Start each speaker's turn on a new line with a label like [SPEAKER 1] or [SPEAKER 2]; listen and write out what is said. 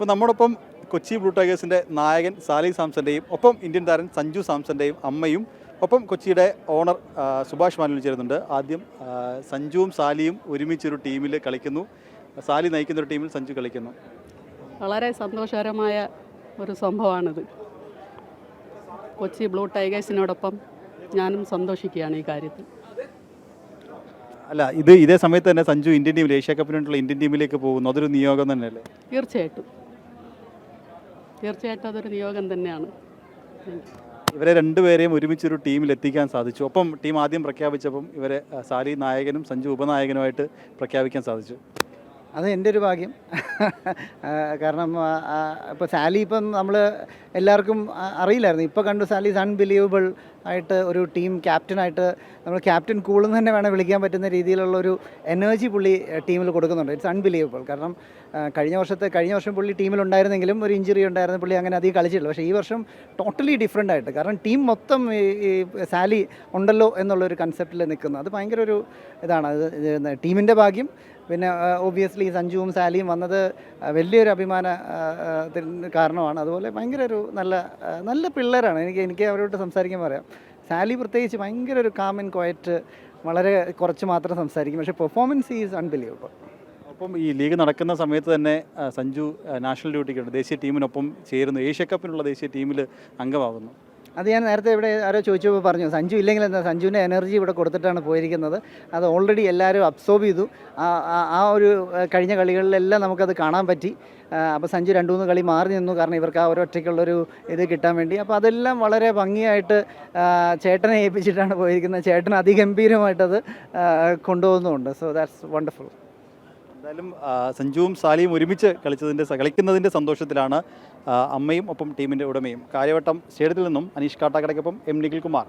[SPEAKER 1] ഇപ്പോൾ നമ്മോടൊപ്പം കൊച്ചി ബ്ലൂ ടൈഗേഴ്സിന്റെ നായകൻ സാലി സാംസന്റെയും ഒപ്പം ഇന്ത്യൻ താരൻ സഞ്ജു സാംസന്റെയും അമ്മയും ഒപ്പം കൊച്ചിയുടെ ഓണർ സുഭാഷ് മാനുവിൽ ചേരുന്നുണ്ട്. ആദ്യം സഞ്ജുവും സാലിയും ഒരുമിച്ചൊരു ടീമിൽ കളിക്കുന്നു. സാലി നയിക്കുന്ന ഒരു ടീമിൽ സഞ്ജു കളിക്കുന്നു.
[SPEAKER 2] വളരെ സന്തോഷകരമായ ഒരു സംഭവമാണിത്. കൊച്ചി ബ്ലൂ ടൈഗേഴ്സിനോടൊപ്പം ഞാനും സന്തോഷിക്കുകയാണ് ഈ കാര്യത്തിൽ.
[SPEAKER 1] അല്ല ഇത് ഇതേ സമയത്ത് തന്നെ സഞ്ജു ഇന്ത്യൻ ടീമിൽ ഏഷ്യ കപ്പിനുള്ള ഇന്ത്യൻ ടീമിലേക്ക് പോകുന്നു. അതൊരു നിയോഗം തന്നെയല്ലേ?
[SPEAKER 2] തീർച്ചയായിട്ടും. തീർച്ചയായിട്ടും അതൊരു നിയോഗം തന്നെയാണ്.
[SPEAKER 1] ഇവരെ രണ്ടുപേരെയും ഒരുമിച്ചൊരു ടീമിൽ എത്തിക്കാൻ സാധിച്ചു. ഒപ്പം ടീം ആദ്യം പ്രഖ്യാപിച്ചപ്പം ഇവരെ സാലി നായകനും സഞ്ജു ഉപനായകനുമായിട്ട് പ്രഖ്യാപിക്കാൻ സാധിച്ചു.
[SPEAKER 3] അത് എന്റെ ഒരു ഭാഗ്യം. കാരണം ഇപ്പോൾ സാലി ഇപ്പം നമ്മൾ എല്ലാവർക്കും അറിയില്ലായിരുന്നു. ഇപ്പോൾ കണ്ടു സാലി ഇസ് അൺബിലീവബിൾ ആയിട്ട് ഒരു ടീം ക്യാപ്റ്റനായിട്ട് നമ്മൾ ക്യാപ്റ്റൻ കൂളെന്ന് തന്നെ വേണം വിളിക്കാൻ പറ്റുന്ന രീതിയിലുള്ള ഒരു എനർജി പുള്ളി ടീമിൽ കൊടുക്കുന്നുണ്ട്. It's unbelievable. കാരണം കഴിഞ്ഞ വർഷത്തെ കഴിഞ്ഞ വർഷം പുള്ളി ടീമിലുണ്ടായിരുന്നെങ്കിലും ഒരു ഇഞ്ചുറി ഉണ്ടായിരുന്നു പുള്ളി അങ്ങനെ അധികം കളിച്ചിട്ടില്ല. പക്ഷേ ഈ വർഷം ടോട്ടലി ഡിഫറെന്റ് ആയിട്ട്. കാരണം ടീം മൊത്തം ഈ സാലി ഉണ്ടല്ലോ എന്നുള്ളൊരു കൺസെപ്റ്റിൽ നിൽക്കുന്നു. അത് ഭയങ്കര ഒരു ഇതാണ്. അത് ടീമിന്റെ ഭാഗ്യം പിന്നെ ഒബിയസ്ലി സഞ്ജുവും സാലിയും വന്നത് വലിയൊരു അഭിമാന കാരണമാണ്. അതുപോലെ ഭയങ്കര ഒരു നല്ല നല്ല പിള്ളേരാണ്. എനിക്ക് എനിക്ക് അവരോട് സംസാരിക്കാൻ പറയാം സാലി പ്രത്യേകിച്ച് ഭയങ്കര ഒരു കാമൻ ക്വയറ്റ് വളരെ കുറച്ച് മാത്രം സംസാരിക്കും. പക്ഷേ പെർഫോമൻസ് ഈസ് അൺബിലീവബിൾ
[SPEAKER 1] ഒപ്പം ഈ ലീഗ് നടക്കുന്ന സമയത്ത് തന്നെ സഞ്ജു നാഷണൽ ഡ്യൂട്ടിക്കുണ്ട് ദേശീയ ടീമിനൊപ്പം ചേരുന്നു. ഏഷ്യ കപ്പിനുള്ള ദേശീയ ടീമിൽ അംഗമാകുന്നു
[SPEAKER 3] അത് ഞാൻ നേരത്തെ ഇവിടെ ആരോ ചോദിച്ചപ്പോൾ പറഞ്ഞു സഞ്ജു ഇല്ലെങ്കിൽ എന്താ? സഞ്ജുവിന്റെ എനർജി ഇവിടെ കൊടുത്തിട്ടാണ് പോയിരിക്കുന്നത്. അത് ഓൾറെഡി എല്ലാവരും അബ്സോർബ് ചെയ്തു. ആ ഒരു കഴിഞ്ഞ കളികളിലെല്ലാം നമുക്കത് കാണാൻ പറ്റി. അപ്പോൾ സഞ്ജു രണ്ട് മൂന്ന് കളി മാറി നിന്നു. കാരണം ഇവർക്ക് ആ ഒരൊറ്റയ്ക്കുള്ളൊരു ഇത് കിട്ടാൻ വേണ്ടി. അപ്പോൾ അതെല്ലാം വളരെ ഭംഗിയായിട്ട് ചേട്ടനെ ഏൽപ്പിച്ചിട്ടാണ് പോയിരിക്കുന്നത്. ചേട്ടൻ അതിഗംഭീരമായിട്ടത് കൊണ്ടുപോകുന്നുമുണ്ട്. സോ ദാറ്റ്സ് വണ്ടർഫുൾ
[SPEAKER 1] എന്തായാലും സഞ്ജുവും സാലിയും ഒരുമിച്ച് കളിച്ചതിന്റെ കളിക്കുന്നതിന്റെ സന്തോഷത്തിലാണ് അമ്മയും ഒപ്പം ടീമിന്റെ ഉടമയും. കാര്യവട്ടം സ്റ്റേഡിയത്തിൽ നിന്നും അനീഷ് കാട്ടാക്കടയ്ക്കൊപ്പം എം നിഖിൽ കുമാർ